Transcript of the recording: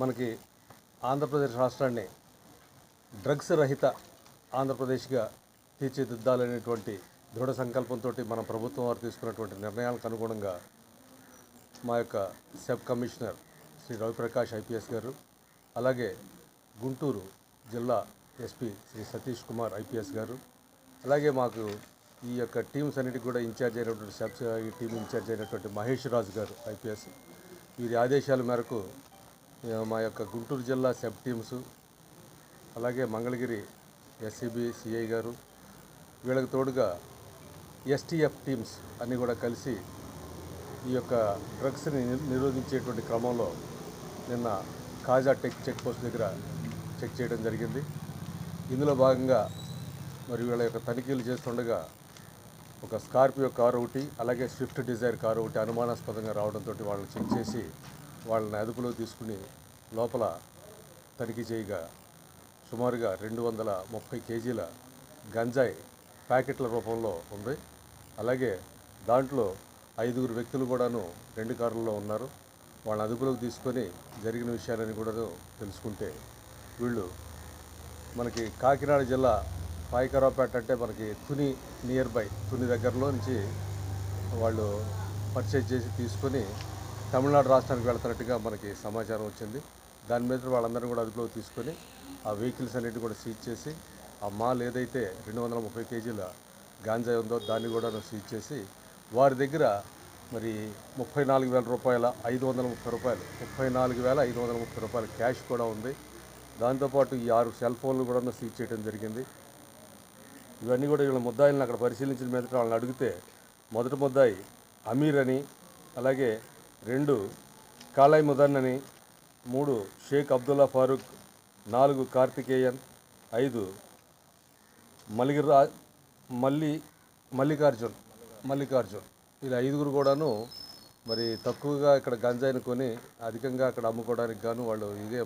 మనకి ఆంధ్రప్రదేశ్ రాష్ట్రాన్ని డ్రగ్స్ రహిత ఆంధ్రప్రదేశ్గా తీర్చిదిద్దాలనేటువంటి దృఢ సంకల్పంతో మన ప్రభుత్వం వారు తీసుకున్నటువంటి నిర్ణయాలకు అనుగుణంగా మా యొక్క sub commissioner Shri Raviprakash IPS గారు అలాగే గుంటూరు జిల్లా ఎస్పీ శ్రీ సతీష్ కుమార్ ఐపీఎస్ గారు అలాగే మాకు ఈ యొక్క టీమ్స్ అన్నిటికి కూడా ఇన్ఛార్జ్ అయినటువంటి సబ్ ఈ టీం ఇన్ఛార్జ్ అయినటువంటి మహేష్ రాజు గారు ఐపీఎస్. వీరి ఆదేశాల మేరకు మా యొక్క గుంటూరు జిల్లా సెబ్ టీమ్స్ అలాగే మంగళగిరి ఎస్సీబీ సిఐ గారు వీళ్ళకి తోడుగా ఎస్టీఎఫ్ టీమ్స్ అన్నీ కూడా కలిసి ఈ యొక్క డ్రగ్స్ని ని- నిరోధించేటువంటి క్రమంలో నిన్న కాజా టెక్ చెక్ పోస్ట్ దగ్గర చెక్ చేయడం జరిగింది. ఇందులో భాగంగా మరి వీళ్ళ యొక్క తనిఖీలు చేస్తుండగా ఒక స్కార్పియో కారు ఒకటి అలాగే స్విఫ్ట్ డిజైర్ కారు ఒకటి అనుమానాస్పదంగా రావడంతో వాళ్ళని చెక్ చేసి వాళ్ళని అదుపులో తీసుకుని లోపల తనిఖీ చేయగా సుమారుగా రెండు వందల ముప్పై కేజీల గంజాయి ప్యాకెట్ల రూపంలో ఉంది. అలాగే దాంట్లో ఐదుగురు వ్యక్తులు కూడాను రెండు కారుల్లో ఉన్నారు. వాళ్ళని అదుపులోకి తీసుకొని జరిగిన విషయాలని కూడా తెలుసుకుంటే వీళ్ళు మనకి కాకినాడ జిల్లా పాయకరావుపేట అంటే మనకి తుని నియర్ బై తుని దగ్గరలో నుంచి వాళ్ళు పర్చేజ్ చేసి తీసుకొని తమిళనాడు రాష్ట్రానికి వెళ్తున్నట్టుగా మనకి సమాచారం వచ్చింది. దాని మీద వాళ్ళందరినీ కూడా అదుపులోకి తీసుకొని ఆ వెహికల్స్ అన్నిటి కూడా సీజ్ చేసి ఆ మాల్ ఏదైతే రెండు వందల ముప్పై కేజీల గాంజా ఉందో దాన్ని కూడా సీజ్ చేసి వారి దగ్గర మరి ముప్పై నాలుగు వేల రూపాయల ఐదు వందల ముప్పై రూపాయలు ముప్పై నాలుగు వేల ఐదు వందల ముప్పై రూపాయల క్యాష్ కూడా ఉంది. దాంతోపాటు ఈ ఆరు సెల్ ఫోన్లు కూడా సీజ్ చేయడం జరిగింది. ఇవన్నీ కూడా వీళ్ళ ముద్దాయిలను అక్కడ పరిశీలించిన మీద వాళ్ళని అడిగితే మొదటి ముద్దాయి అమీర్ అని అలాగే రెండు కాలాయ్ ముదన్నని మూడు షేక్ అబ్దుల్లా ఫారూక్ నాలుగు కార్తికేయన్ ఐదు మల్లిగిరా మల్లి మల్లికార్జున్ మల్లికార్జున్. ఇలా ఐదుగురు కూడాను మరి తక్కువగా ఇక్కడ గంజాయిని కొని అధికంగా అక్కడ అమ్ముకోవడానికి గాను వాళ్ళు ఇదే